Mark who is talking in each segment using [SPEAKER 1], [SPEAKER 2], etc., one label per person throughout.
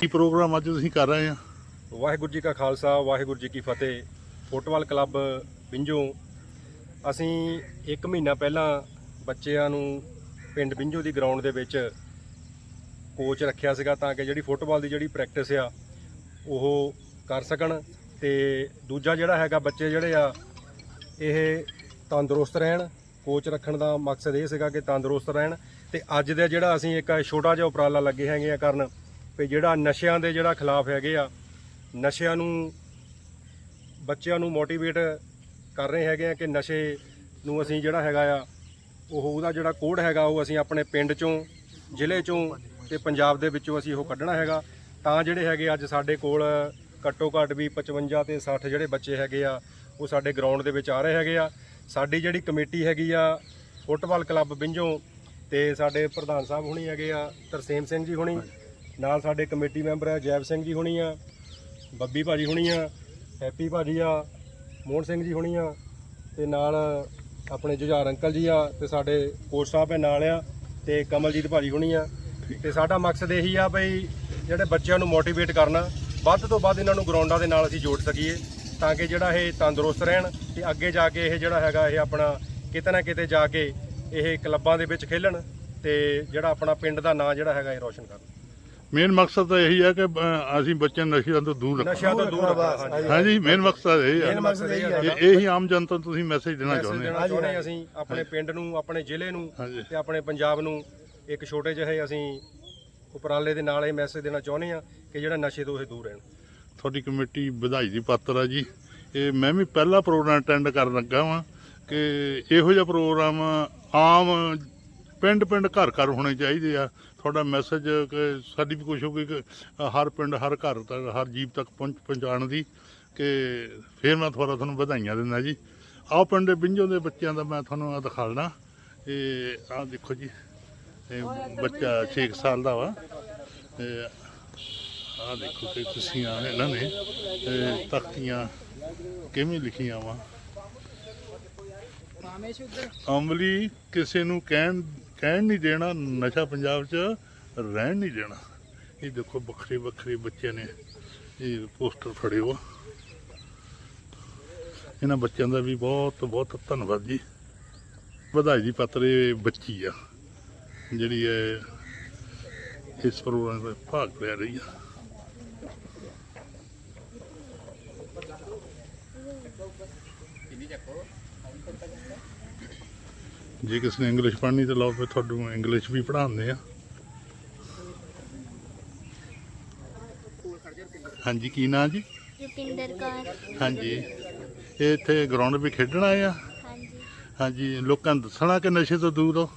[SPEAKER 1] ਕੀ programme ਅੱਜ ਤੁਸੀਂ ਕਰ ਰਹੇ ਆ?
[SPEAKER 2] ਵਾਹਿਗੁਰੂ ਜੀ ਕਾ ਖਾਲਸਾ, ਵਾਹਿਗੁਰੂ ਜੀ ਕੀ ਫਤਿਹ। Football club Binjo. ਅਸੀਂ 1 ਮਹੀਨਾ ਪਹਿਲਾਂ ਬੱਚਿਆਂ ਨੂੰ ਪਿੰਡ ਬਿੰਜੋ ਦੀ ਗਰਾਊਂਡ ਦੇ ਵਿੱਚ ਕੋਚ ਰੱਖਿਆ ਸੀਗਾ ਤਾਂ ਕਿ ਜਿਹੜੀ ਫੁੱਟਬਾਲ ਦੀ ਜਿਹੜੀ ਪ੍ਰੈਕਟਿਸ ਆ, ਉਹ ਕਰ ਸਕਣ ਤੇ ਦੂਜਾ ਜਿਹੜਾ ਹੈਗਾ ਬੱਚੇ ਜਿਹੜੇ ਆ, ਇਹ ਤੰਦਰੁਸਤ ਰਹਿਣ। ਕੋਚ ਰੱਖਣ ਦਾ ਮਕਸਦ ਇਹ ਸੀਗਾ ਕਿ ਤੰਦਰੁਸਤ ਰਹਿਣ ਤੇ ਅੱਜ ਦਾ ਜਿਹੜਾ ਅਸੀਂ ਇੱਕ ਛੋਟਾ ਜਿਹਾ ਉਪਰਾਲਾ ਲੱਗੇ ਹੈਗੇ ਆ ਕਰਨ ਵੀ ਜਿਹੜਾ ਨਸ਼ਿਆਂ ਦੇ ਜਿਹੜਾ ਖਿਲਾਫ ਹੈਗੇ ਆ, ਨਸ਼ਿਆਂ ਨੂੰ, ਬੱਚਿਆਂ ਨੂੰ ਮੋਟੀਵੇਟ ਕਰ ਰਹੇ ਹੈਗੇ ਆ ਕਿ ਨਸ਼ੇ ਨੂੰ ਅਸੀਂ ਜਿਹੜਾ ਹੈਗਾ ਆ, ਉਹ ਉਹਦਾ ਜਿਹੜਾ ਕੋਡ ਹੈਗਾ ਉਹ ਅਸੀਂ ਆਪਣੇ ਪਿੰਡ ਚੋਂ, ਜ਼ਿਲ੍ਹੇ ਚੋਂ ਤੇ ਪੰਜਾਬ ਦੇ ਵਿੱਚੋਂ ਅਸੀਂ ਉਹ ਕੱਢਣਾ ਹੈਗਾ। ਤਾਂ ਜਿਹੜੇ ਹੈਗੇ ਅੱਜ ਸਾਡੇ ਕੋਲ ਘੱਟੋ ਘੱਟ ਵੀ 55 ਤੇ 60 ਜਿਹੜੇ ਬੱਚੇ ਹੈਗੇ ਆ, ਉਹ ਸਾਡੇ ਗਰਾਊਂਡ ਦੇ ਵਿੱਚ ਆ ਰਹੇ ਹੈਗੇ ਆ। ਸਾਡੀ ਜਿਹੜੀ ਕਮੇਟੀ ਹੈਗੀ ਆ, ਫੁੱਟਬਾਲ ਕਲੱਬ ਬਿੰਜੋ ਤੇ ਸਾਡੇ ਪ੍ਰਧਾਨ ਸਾਹਿਬ ਹੁਣੀ ਹੈਗੇ ਆ, ਤਰਸੇਮ ਸਿੰਘ ਜੀ ਹੁਣੀ ਨਾਲ ਸਾਡੇ ਕਮੇਟੀ ਮੈਂਬਰ ਆ ਜੈਵ ਸਿੰਘ ਜੀ ਹੋਣੀ ਆ, ਬੱਬੀ ਭਾਜੀ ਹੋਣੀ ਆ, ਹੈਪੀ ਭਾਜੀ ਆ, ਮੋਹਨ ਸਿੰਘ ਜੀ ਹੋਣੀ ਆ, ਤੇ ਨਾਲ ਆਪਣੇ ਜੁਝਾਰ ਅੰਕਲ ਜੀ ਆ, ਤੇ ਸਾਡੇ ਕੋਚ ਸਾਹਿਬ ਹੈ ਨਾਲ ਆ, ਤੇ ਕਮਲਜੀਤ ਭਾਜੀ ਹੋਣੀ ਆ। ਤੇ ਸਾਡਾ ਮਕਸਦ ਇਹੀ ਆ ਬਈ ਜਿਹੜੇ ਬੱਚਿਆਂ ਨੂੰ ਮੋਟੀਵੇਟ ਕਰਨਾ, ਵੱਧ ਤੋਂ ਵੱਧ ਇਹਨਾਂ ਨੂੰ ਗਰਾਊਂਡਾਂ ਦੇ ਨਾਲ ਅਸੀਂ ਜੋੜ ਸਕੀਏ, ਤਾਂ ਕਿ ਜਿਹੜਾ ਇਹ ਤੰਦਰੁਸਤ ਰਹਿਣ, ਤੇ ਅੱਗੇ ਜਾ ਕੇ ਇਹ ਜਿਹੜਾ ਹੈਗਾ ਇਹ ਆਪਣਾ ਕਿਤੇ ਨਾ ਕਿਤੇ ਜਾ ਕੇ ਇਹ ਕਲੱਬਾਂ ਦੇ ਵਿੱਚ ਖੇਲਣ, ਤੇ ਜਿਹੜਾ ਆਪਣਾ ਪਿੰਡ ਦਾ ਨਾਂ ਜਿਹੜਾ ਹੈਗਾ ਇਹ ਰੋਸ਼ਨ ਕਰਨ।
[SPEAKER 1] ਮੇਨ ਮਕਸਦ ਤਾਂ ਇਹੀ ਹੈ ਕਿ ਅ, ਅਸੀਂ ਬੱਚਿਆਂ ਨੂੰ ਨਸ਼ਿਆਂ ਤੋਂ ਦੂਰ ਰੱਖਣਾ
[SPEAKER 2] ਨਸ਼ਿਆਂ ਤੋਂ ਦੂਰ ਰੱਖਣਾ ਹਾਂਜੀ।
[SPEAKER 1] ਮੇਨ ਮਕਸਦ ਇਹ
[SPEAKER 2] ਮੇਨ
[SPEAKER 1] ਹੈ
[SPEAKER 2] ਮਕਸਦ ਇਹ ਹੈ
[SPEAKER 1] ਇਹ ਇਹੀ ਆਮ ਜਨਤਾ ਨੂੰ ਤੁਸੀਂ ਮੈਸੇਜ ਦੇਣਾ
[SPEAKER 2] ਮੈਸੇਜ
[SPEAKER 1] ਚਾਹੁੰਦੇ
[SPEAKER 2] ਦੇਣਾ
[SPEAKER 1] ਆ
[SPEAKER 2] ਚਾਹੁੰਦੇ ਹਾਂ ਅਸੀਂ ਆਪਣੇ ਪਿੰਡ ਨੂੰ ਆਪਣੇ ਜ਼ਿਲ੍ਹੇ ਨੂੰ
[SPEAKER 1] ਹਾਂਜੀ।
[SPEAKER 2] ਤੇ ਆਪਣੇ ਪੰਜਾਬ ਨੂੰ ਇੱਕ ਛੋਟੇ ਜਿਹੇ ਅਸੀਂ ਉਪਰਾਲੇ ਦੇ ਨਾਲ ਇਹ ਮੈਸੇਜ ਦੇਣਾ ਚਾਹੁੰਦੇ ਹਾਂ ਕਿ ਜਿਹੜਾ ਨਸ਼ੇ ਤੋਂ ਇਹ ਦੂਰ ਰਹਿਣ।
[SPEAKER 1] ਤੁਹਾਡੀ ਕਮੇਟੀ ਵਧਾਈ ਦੀ ਪਾਤਰ ਆ ਜੀ। ਇਹ ਮੈਂ ਵੀ ਪਹਿਲਾ ਪ੍ਰੋਗਰਾਮ ਅਟੈਂਡ ਕਰਨ ਲੱਗਾ ਵਾਂ ਕਿ ਇਹੋ ਜਿਹਾ ਪ੍ਰੋਗਰਾਮ ਆਮ ਪਿੰਡ ਪਿੰਡ ਘਰ ਘਰ ਹੋਣੇ ਚਾਹੀਦੇ ਆ। ਤੁਹਾਡਾ ਮੈਸੇਜ ਕਿ ਸਾਡੀ ਵੀ ਕੋਸ਼ਿਸ਼ ਹੋਊਗੀ ਕਿ ਹਰ ਪਿੰਡ ਹਰ ਘਰ ਤੱਕ ਹਰ ਜੀਵ ਤੱਕ ਪਹੁੰਚ ਪਹੁੰਚਾਉਣ ਦੀ ਕਿ ਫਿਰ ਮੈਂ ਤੁਹਾਡਾ ਤੁਹਾਨੂੰ ਵਧਾਈਆਂ ਦਿੰਦਾ ਜੀ। ਆਹ ਪਿੰਡ ਦੇ ਬਿੰਜੋ ਦੇ ਬੱਚਿਆਂ ਦਾ ਮੈਂ ਤੁਹਾਨੂੰ ਆ ਦਿਖਾਲਣਾ ਇਹ ਆਹ ਦੇਖੋ ਜੀ ਇਹ ਬੱਚਾ 6 ਸਾਲ ਦਾ ਵਾ। ਇਹ ਆਹ ਦੇਖੋ ਕਿ ਤੁਸੀਂ ਆ ਇਹਨਾਂ ਨੇ ਤਖਤੀਆਂ ਕਿਵੇਂ ਲਿਖੀਆਂ ਵਾ। ਅਮਲੀ ਕਿਸੇ ਨੂੰ ਕਹਿਣ ਕਹਿਣ ਨਹੀਂ ਦੇਣਾ, ਨਸ਼ਾ ਪੰਜਾਬ 'ਚ ਰਹਿਣ ਨਹੀਂ ਦੇਣਾ। ਇਹ ਦੇਖੋ ਵੱਖਰੇ ਵੱਖਰੇ ਬੱਚਿਆਂ ਨੇ ਇਹ ਪੋਸਟਰ ਫੜੇ ਹੋ ਇਹਨਾਂ ਬੱਚਿਆਂ ਦਾ ਵੀ ਬਹੁਤ ਬਹੁਤ ਧੰਨਵਾਦ ਜੀ। ਵਧਾਈ ਦੀ ਪਾਤਰ ਇਹ ਬੱਚੀ ਆ, ਜਿਹੜੀ ਹੈ ਇਸ ਪ੍ਰੋਗਰਾਮ ਵਿੱਚ ਭਾਗ ਲੈ ਰਹੀ ਆ। ਜੇ ਕਿਸੇ ਨੇ ਇੰਗਲਿਸ਼ ਪੜ੍ਹਨੀ ਤਾਂ ਲਓ ਫਿਰ ਤੁਹਾਨੂੰ ਇੰਗਲਿਸ਼ ਵੀ ਪੜ੍ਹਾਉਂਦੇ ਆ। ਹਾਂਜੀ ਕੀ ਨਾਂ ਜੀ?
[SPEAKER 3] ਰੁਪਿੰਦਰ ਕੌਰ।
[SPEAKER 1] ਹਾਂਜੀ। ਇਹ ਇੱਥੇ ਗਰਾਊਂਡ ਵੀ ਖੇਡਣ ਆਏ ਆ?
[SPEAKER 3] ਹਾਂਜੀ।
[SPEAKER 1] ਹਾਂਜੀ ਲੋਕਾਂ ਨੂੰ ਦੱਸਣਾ ਕਿ ਨਸ਼ੇ ਤੋਂ ਦੂਰ ਰਹੋ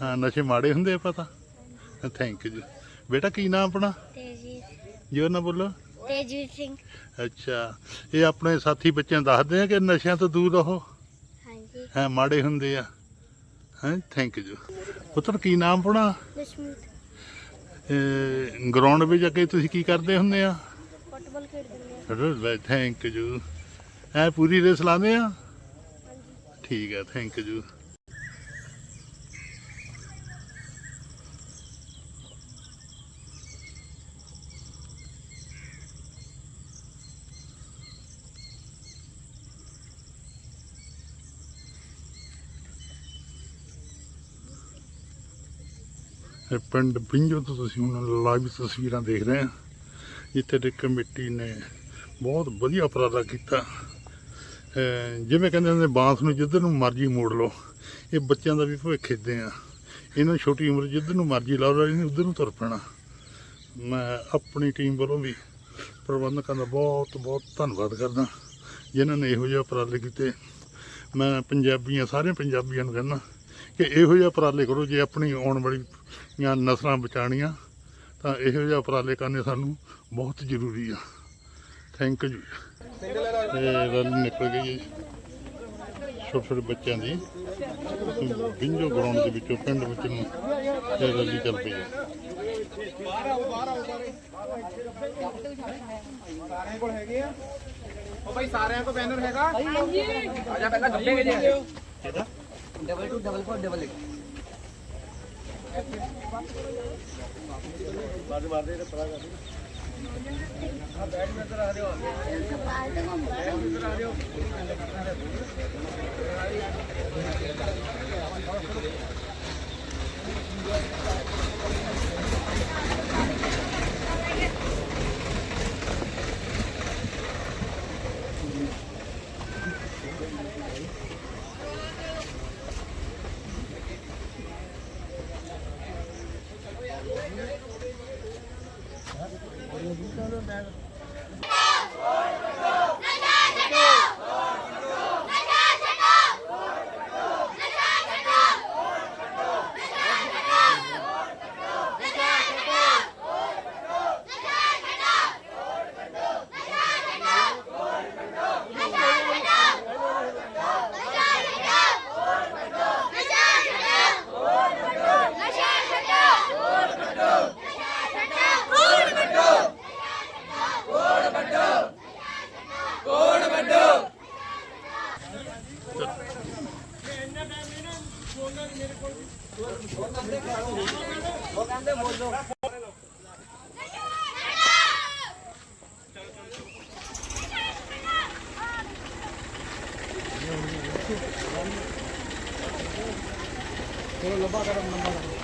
[SPEAKER 1] ਹਾਂ ਨਸ਼ੇ ਮਾੜੇ ਹੁੰਦੇ ਆ ਪਤਾ ਥੈਂਕ ਯੂ ਜੀ। ਬੇਟਾ ਕੀ ਨਾਮ ਆਪਣਾ?
[SPEAKER 3] ਤੇਜੀਤ
[SPEAKER 1] ਜੋਰ ਨਾ ਬੋਲੋ।
[SPEAKER 3] ਤੇਜਵੀਰ ਸਿੰਘ।
[SPEAKER 1] ਅੱਛਾ ਇਹ ਆਪਣੇ ਸਾਥੀ ਬੱਚਿਆਂ ਨੂੰ ਦੱਸਦੇ ਆ ਕਿ ਨਸ਼ਿਆਂ ਤੋਂ ਦੂਰ ਰਹੋ?
[SPEAKER 3] ਹਾਂਜੀ।
[SPEAKER 1] ਹੈ ਮਾੜੇ ਹੁੰਦੇ ਆ। ਹਾਂ? ਥੈਂਕ ਯੂ ਪੁੱਤਰ ਕੀ ਨਾਮ ਆਪਣਾ?
[SPEAKER 3] ਦਸ਼ਮੀਤ
[SPEAKER 1] ਗਰਾਊਂਡ ਵਿੱਚ ਜਾ ਕੇ ਤੁਸੀਂ ਕੀ ਕਰਦੇ ਹੁੰਦੇ ਆ?
[SPEAKER 3] ਫੁੱਟਬਾਲ ਖੇਡਦੇ ਹਾਂ
[SPEAKER 1] ਥੈਂਕ ਯੂ ਐ ਪੂਰੀ ਰੇਸ ਲਾਉਂਦੇ ਆ? ਠੀਕ ਹੈ ਥੈਂਕ ਯੂ ਪਿੰਡ ਬਿੰਜੋ ਤੋਂ ਤੁਸੀਂ ਹੁਣ ਲਾਈਵ ਤਸਵੀਰਾਂ ਦੇਖ ਰਹੇ ਆ ਜਿੱਥੇ ਦੇ ਕਮੇਟੀ ਨੇ ਬਹੁਤ ਵਧੀਆ ਉਪਰਾਲਾ ਕੀਤਾ। ਜਿਵੇਂ ਕਹਿੰਦੇ ਹੁੰਦੇ, ਬਾਂਸ ਨੂੰ ਜਿੱਧਰ ਨੂੰ ਮਰਜ਼ੀ ਮੋੜ ਲਓ, ਇਹ ਬੱਚਿਆਂ ਦਾ ਵੀ ਭਵਿੱਖ ਏਦਾਂ ਆ। ਇਹਨਾਂ ਦੀ ਛੋਟੀ ਉਮਰ ਜਿੱਧਰ ਨੂੰ ਮਰਜ਼ੀ ਲਾ ਲਓ, ਇਹਨੇ ਉਧਰ ਨੂੰ ਤੁਰ ਪੈਣਾ। ਮੈਂ ਆਪਣੀ ਟੀਮ ਵੱਲੋਂ ਵੀ ਪ੍ਰਬੰਧਕਾਂ ਦਾ ਬਹੁਤ ਬਹੁਤ ਧੰਨਵਾਦ ਕਰਦਾ। ਜਿਨ੍ਹਾਂ ਨੇ ਇਹੋ ਜਿਹੇ ਉਪਰਾਲੇ ਕੀਤੇ। ਮੈਂ ਪੰਜਾਬੀਆਂ ਸਾਰੇ ਪੰਜਾਬੀਆਂ ਨੂੰ ਕਹਿੰਦਾ ਕਿ ਇਹੋ ਜਿਹੇ ਉਪਰਾਲੇ ਕਰੋ ਜੇ ਆਪਣੀ ਆਉਣ ਵਾਲੀਆਂ ਨਸਲਾਂ ਬਚਾਉਣੀਆਂ ਤਾਂ ਇਹੋ ਜਿਹੇ ਉਪਰਾਲੇ ਕਰਨੇ ਸਾਨੂੰ ਬਹੁਤ ਜ਼ਰੂਰੀ ਆ। ਥੈਂਕ ਯੂ ਇਹ ਰੈਲੀ ਨਿਕਲ ਗਈ ਜੀ। ਛੋਟੇ ਛੋਟੇ ਬੱਚਿਆਂ ਦੀ। ਬਿੰਜੋ ਗਰਾਊਂਡ ਦੇ ਵਿੱਚੋਂ ਪਿੰਡ ਵਿੱਚ ਨੂੰ ਇਹ ਰੈਲੀ ਚੱਲ ਪਈ ਹੈ।
[SPEAKER 4] ਸਾਰਿਆਂ ਕੋਲ ਹੈਗੇ ਆ ਉਹ ਭਾਈ ਸਾਰਿਆਂ ਕੋਲ ਬੈਨਰ ਹੈਗਾ? ਹਾਂਜੀ। ਆ ਜਾ ਪਹਿਲਾਂ ਗੱਬੇ ਕੇ ਜੇ double two double four double eight Thank you. ਮੈਂ ਚਲੋ
[SPEAKER 3] ਲੱਭਾ ਕਰਮ ਨੰਬਰ